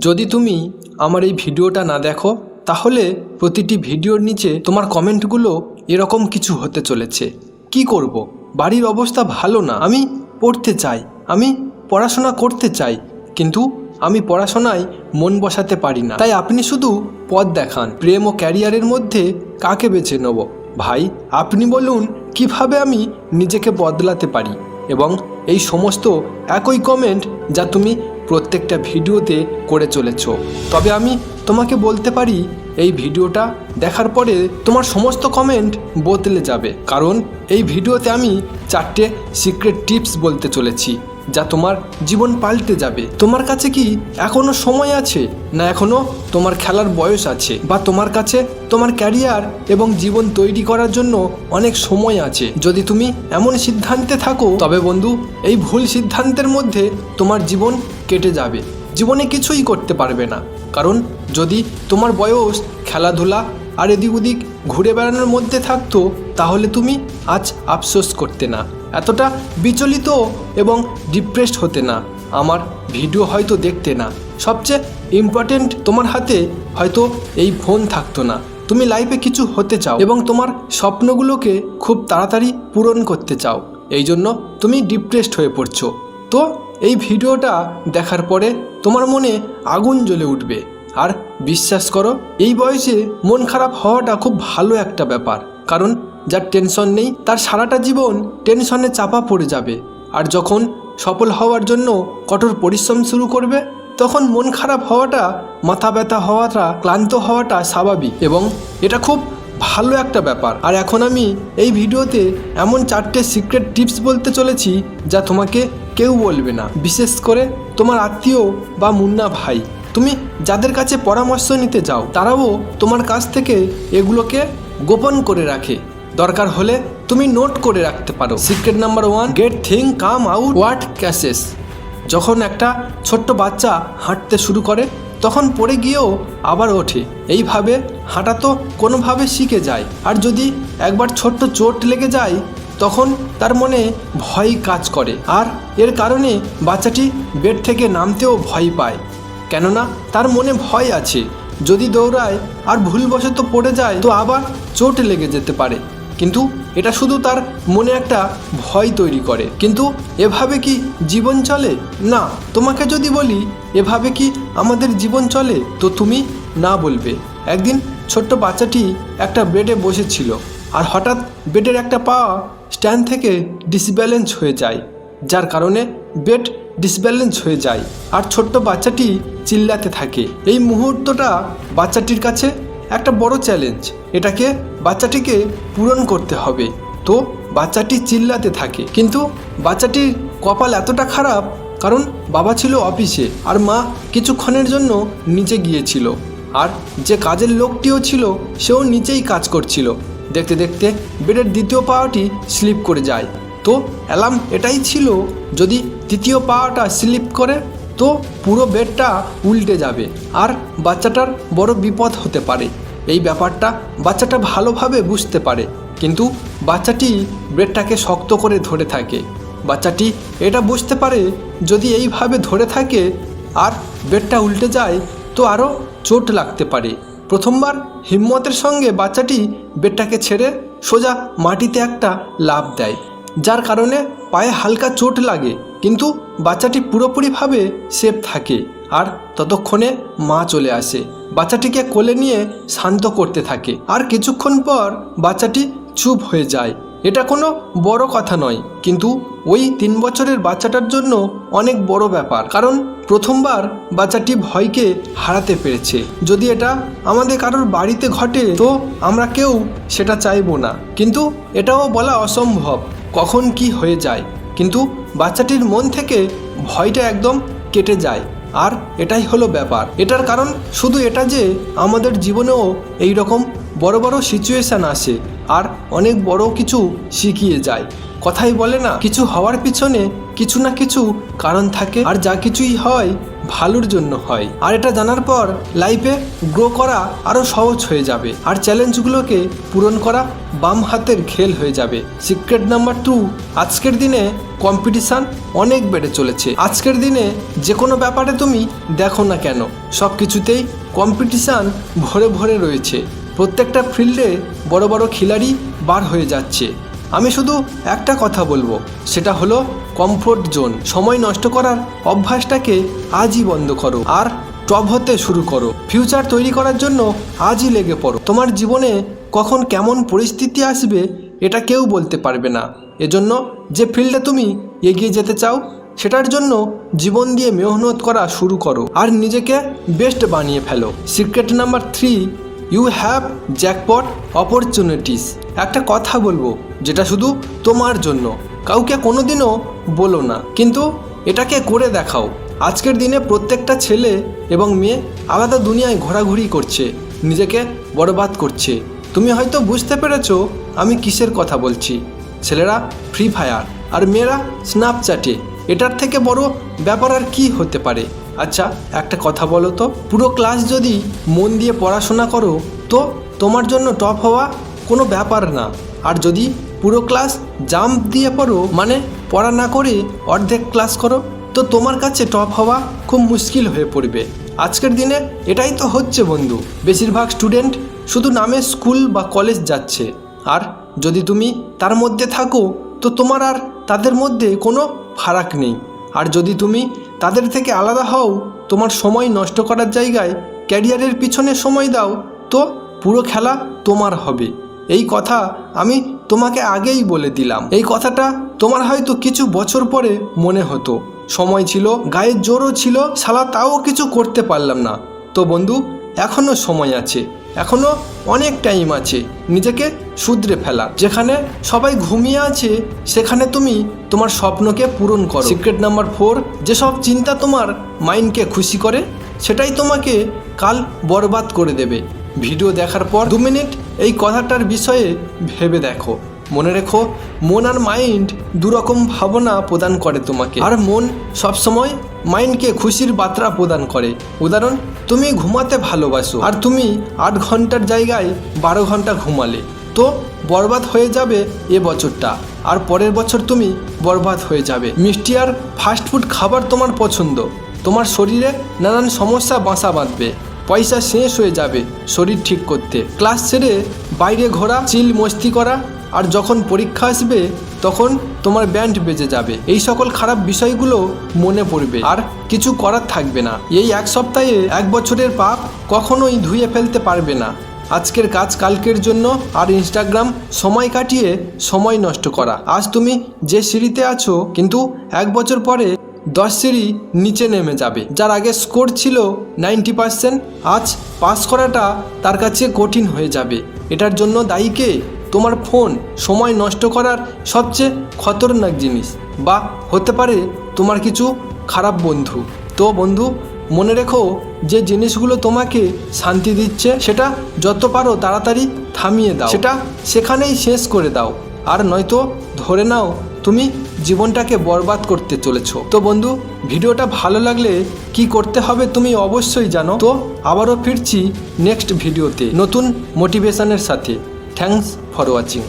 যদি তুমি আমার এই ভিডিওটা না দেখো, তাহলে প্রতিটি ভিডিওর নিচে তোমার কমেন্টগুলো এরকম কিছু হতে চলেছে। কি করব? বাড়ির অবস্থা ভালো না। আমি পড়তে চাই। আমি পড়াশোনা করতে চাই। কিন্তু আমি পড়াশোনায় মন বসাতে পারি না। তাই আপনি শুধু পথ দেখান। প্রেম ও ক্যারিয়ারের মধ্যে কাকে বেছে নেব? ভাই, আপনি বলুন, কীভাবে আমি নিজেকে বদলাতে পারি? এবং এই সমস্ত একই কমেন্ট যা তুমি প্রত্যেকটা ভিডিওতে করে চলেছ। তবে আমি তোমাকে বলতে পারি, এই ভিডিওটা দেখার পরে তোমার সমস্ত কমেন্ট বদলে যাবে। কারণ এই ভিডিওতে আমি চারটে সিক্রেট টিপস বলতে চলেছি। যা তোমার জীবন পাল্টে যাবে। তোমার কাছে কি এখনও সময় আছে? না এখনও তোমার খেলার বয়স আছে বা তোমার কাছে তোমার ক্যারিয়ার এবং জীবন তৈরি করার জন্য অনেক সময় আছে। যদি তুমি এমন সিদ্ধান্তে থাকো, তবে বন্ধু, এই ভুল সিদ্ধান্তের মধ্যে তোমার জীবন কেটে যাবে। জীবনে কিছুই করতে পারবে না। কারণ যদি তোমার বয়স খেলাধুলা আর এদিক ওদিক ঘুরে বেড়ানোর মধ্যে থাকতো, তাহলে তুমি আজ আফসোস করতে না। এতটা বিচলিত এবং ডিপ্রেসড হতে না। আমার ভিডিও হয়তো দেখতে না। সবচেয়ে ইম্পর্টেন্ট তোমার হাতে হয়তো এই ফোন থাকতো না। তুমি লাইফে কিছু হতে চাও এবং তোমার স্বপ্নগুলোকে খুব তাড়াতাড়ি পূরণ করতে চাও। এই জন্য তুমি ডিপ্রেসড হয়ে পড়ছো। তো এই ভিডিওটা দেখার পরে তোমার মনে আগুন জ্বলে উঠবে। আর বিশ্বাস করো, এই বয়সে মন খারাপ হওয়াটা খুব ভালো একটা ব্যাপার। কারণ যার টেনশন নেই, তার সারাটা জীবন টেনশনে চাপা পড়ে যাবে। আর যখন সফল হওয়ার জন্য কঠোর পরিশ্রম শুরু করবে, তখন মন খারাপ হওয়াটা, মাথা ব্যথা হওয়াটা, ক্লান্ত হওয়াটা স্বাভাবিক এবং এটা খুব ভালো একটা ব্যাপার। আর এখন আমি এই ভিডিওতে এমন চারটে সিক্রেট টিপস বলতে চলেছি যা তোমাকে কেউ বলবে না। বিশেষ করে তোমার আত্মীয় বা মুন্না ভাই। তুমি যাদের কাছে পরামর্শ নিতে যাও তারাও তোমার কাছ থেকে এগুলোকে গোপন করে রাখে। দরকার হলে তুমি নোট করে রাখতে পারো। Secret number one, get thing come out what cashes. যখন একটা ছোট্ট বাচ্চা হাঁটতে শুরু করে, তখন পড়ে গিয়েও আবার ওঠে। এইভাবে হাঁটা তো কোনোভাবে শিখে যায়। আর যদি একবার ছোট্ট চোট লেগে যায়, তখন তার মনে ভয় কাজ করে। আর এর কারণে বাচ্চাটি বেড থেকে নামতেও ভয় পায়। কেননা তার মনে ভয় আছে। যদি দৌড়ায় আর ভুলবশত পড়ে যায়, তো আবার চোট লেগে যেতে পারে। কিন্তু এটা শুধু তার মনে একটা ভয় তৈরি করে। কিন্তু এভাবে কি জীবন চলে? না, তোমাকে যদি বলি, এভাবে কি আমাদের জীবন চলে? তো তুমি না বলবে। একদিন ছোট্ট বাচ্চাটি একটা বেডে বসেছিল আর হঠাৎ বেডের একটা পা স্ট্যান্ড থেকে ডিসব্যালেন্স হয়ে যায়। যার কারণে বেড ডিসব্যালেন্স হয়ে যায়। আর ছোট্ট বাচ্চাটি চিল্লাতে থাকে। এই মুহূর্তটা বাচ্চাটির কাছে একটা বড় চ্যালেঞ্জ এটাকে বাচ্চাটিকে পূরণ করতে হবে। তো বাচ্চাটি চিল্লাতে থাকে। কিন্তু বাচ্চাটির কপাল এতটা খারাপ, কারণ বাবা ছিল অফিসে আর মা কিছুক্ষণের জন্য নিচে গিয়েছিল। আর যে কাজের লোকটিও ছিল, সেও নিচেই কাজ করছিল। দেখতে দেখতে বেডের দ্বিতীয় পাওয়াটি স্লিপ করে যায়। তো অ্যালার্ম এটাই ছিল। যদি তৃতীয় পাওয়াটা স্লিপ করে, তো পুরো বেডটা উল্টে যাবে। আর বাচ্চাটার বড় বিপদ হতে পারে। এই ব্যাপারটা বাচ্চাটা ভালোভাবে বুঝতে পারে। কিন্তু বাচ্চাটি বেডটাকে শক্ত করে ধরে থাকে। বাচ্চাটি এটা বুঝতে পারে, যদি এইভাবে ধরে থাকে আর বেডটা উল্টে যায়, তো আরও চোট লাগতে পারে। প্রথমবার হিম্মতের সঙ্গে বাচ্চাটি বেডটাকে ছেড়ে সোজা মাটিতে একটা লাভ দেয়। যার কারণে পায়ে হালকা চোট লাগে, কিন্তু বাচ্চাটি পুরোপুরিভাবে সেফ থাকে। আর ততক্ষণে মা চলে আসে। বাচ্চাটিকে কোলে নিয়ে শান্ত করতে থাকে। আর কিছুক্ষণ পর বাচ্চাটি চুপ হয়ে যায়। এটা কোনো বড় কথা নয়, কিন্তু ওই তিন বছরের বাচ্চাটার জন্য অনেক বড় ব্যাপার। কারণ প্রথমবার বাচ্চাটি ভয়কে হারাতে পেরেছে। যদি এটা আমাদের কারোর বাড়িতে ঘটে, তো আমরা কেউ সেটা চাইব না। কিন্তু এটাও বলা অসম্ভব। কখন কি হয়ে যায়। কিন্তু বাচ্চাটির মন থেকে ভয়টা একদম কেটে যায়। আর এটাই হলো ব্যাপার। এটার কারণ শুধু এটা যে, আমাদের জীবনেও এই রকম বড় বড় সিচুয়েশান আসে। আর অনেক বড় কিছু শিখিয়ে যায়। কথাই বলে না, কিছু হওয়ার পিছনে কিছু না কিছু কারণ থাকে। আর যা কিছুই হয় ভালোর জন্য হয়। আর এটা জানার পর লাইফে গ্রো করা আরও সহজ হয়ে যাবে। আর চ্যালেঞ্জগুলোকে পূরণ করা বাম হাতের খেল হয়ে যাবে। সিক্রেট নাম্বার টু আজকের দিনে কম্পিটিশান অনেক বেড়ে চলেছে। আজকের দিনে যে কোনো ব্যাপারে তুমি দেখো না কেন সব কিছুতেই কম্পিটিশান ভরে ভরে রয়েছে। প্রত্যেকটা ফিল্ডে বড় বড় খিলাড়ি বার হয়ে যাচ্ছে। আমি শুধু একটা কথা বলব, সেটা হলো কমফোর্ট জোন সময় নষ্ট করার অভ্যাসটাকে আজই বন্ধ করো আর টপ হতে শুরু করো। ফিউচার তৈরি করার জন্য আজই লেগে পড়ো। তোমার জীবনে কখন কেমন পরিস্থিতি আসবে, এটা কেউ বলতে পারবে না। এজন্য যে ফিল্ডে তুমি এগিয়ে যেতে চাও, সেটার জন্য জীবন দিয়ে মেহনত করা শুরু করো আর নিজেকে বেস্ট বানিয়ে ফেলো। Secret number three you have jackpot opportunities একটা কথা বলব, যেটা শুধু তোমার জন্য। কাউকে কোনোদিনও বলো না। কিন্তু এটাকে করে দেখাও। আজকের দিনে প্রত্যেকটা ছেলে এবং মেয়ে আলাদা দুনিয়ায় ঘোরাঘুরি করছে, নিজেকে বরবাদ করছে। তুমি হয়তো বুঝতে পেরেছ আমি কিসের কথা বলছি। ছেলেরা ফ্রি ফায়ার আর মেয়েরা স্ন্যাপচ্যাটে এটার থেকে বড় ব্যাপার আর কি হতে পারে? আচ্ছা একটা কথা বলো তো। পুরো ক্লাস যদি মন দিয়ে পড়াশোনা করো, তো তোমার জন্য টপ হওয়া কোনো ব্যাপার না। আর যদি পুরো ক্লাস জাম্প দিয়ে পড়ো মানে পড়া না করে অর্ধেক ক্লাস করো, তো তোমার কাছে টপ হওয়া খুব মুশকিল হয়ে পড়বে। আজকের দিনে এটাই তো হচ্ছে বন্ধু। বেশিরভাগ স্টুডেন্ট শুধু নামে স্কুল বা কলেজ যাচ্ছে। আর যদি তুমি তার মধ্যে থাকো তো তোমার আর তাদের মধ্যে কোনো ফারাক নেই। আর যদি তুমি তাদের থেকে আলাদা হও, তোমার সময় নষ্ট করার জায়গায় ক্যারিয়ারের পিছনে সময় দাও, তো পুরো খেলা তোমার হবে। এই কথা আমি তোমাকে আগেই বলে দিলাম। এই কথাটা তোমার হয়তো কিছু বছর পরে মনে হতো। সময় ছিল, গায়ের জোরও ছিল শালা তাও কিছু করতে পারলাম না। তো বন্ধু এখনও সময় আছে। এখনও অনেক টাইম আছে, নিজেকে শুধরে ফেলা। যেখানে সবাই ঘুমিয়ে আছে, সেখানে তুমি তোমার স্বপ্নকে পূরণ করো। সিক্রেট নাম্বার ফোর যেসব চিন্তা তোমার মাইন্ডকে খুশি করে, সেটাই তোমাকে কাল বরবাদ করে দেবে। ভিডিও দেখার পর দু মিনিট এই কথাটার বিষয়ে ভেবে দেখো। মনে রেখো, মন আর মাইন্ড দুরকম ভাবনা প্রদান করে তোমাকে। আর মন সবসময় মাইন্ডকে খুশির বার্তা প্রদান করে। উদাহরণ, তুমি ঘুমাতে ভালোবাসো আর তুমি আট ঘণ্টার জায়গায় বারো ঘণ্টা ঘুমালে। তো বরবাদ হয়ে যাবে এ বছরটা আর পরের বছর তুমি বরবাদ হয়ে যাবে। মিষ্টি আর ফাস্টফুড খাবার তোমার পছন্দ। তোমার শরীরে নানান সমস্যা বাসা বাঁধবে। পয়সা শেষ হয়ে যাবে শরীর ঠিক করতে। ক্লাস ছেড়ে বাইরে ঘোরা, চিল মস্তি করা আর যখন পরীক্ষা আসবে, তখন তোমার ব্যান্ড বেজে যাবে। এই সকল খারাপ বিষয়গুলো মনে পড়বে। আর কিছু করার থাকবে না। এই এক সপ্তাহে এক বছরের পাপ কখনোই ধুয়ে ফেলতে পারবে না। আজকের কাজ কালকের জন্য আর ইনস্টাগ্রাম সময় কাটিয়ে সময় নষ্ট করা। আজ তুমি যে সিঁড়িতে আছো, কিন্তু এক বছর পরে দশ সিঁড়ি নিচে নেমে যাবে। যার আগে স্কোর ছিল নাইনটি পার্সেন্ট আজ পাস করাটা তার কাছে কঠিন হয়ে যাবে। এটার জন্য দায়ী কে? তোমার ফোন সময় নষ্ট করার সবচেয়ে খতরনাক জিনিস। বা হতে পারে তোমার কিছু খারাপ বন্ধু। তো বন্ধু, মনে রেখো যে জিনিসগুলো তোমাকে শান্তি দিচ্ছে, সেটা যত পারো তাড়াতাড়ি থামিয়ে দাও। সেটা সেখানেই শেষ করে দাও। আর নয়তো ধরে নাও তুমি জীবনটাকে বরবাদ করতে চলেছো। তো বন্ধু, ভিডিওটা ভালো লাগলে কি করতে হবে তুমি অবশ্যই জানো। তো আবারও ফিরছি নেক্সট ভিডিওতে নতুন মোটিভেশনের সাথে। Thanks for watching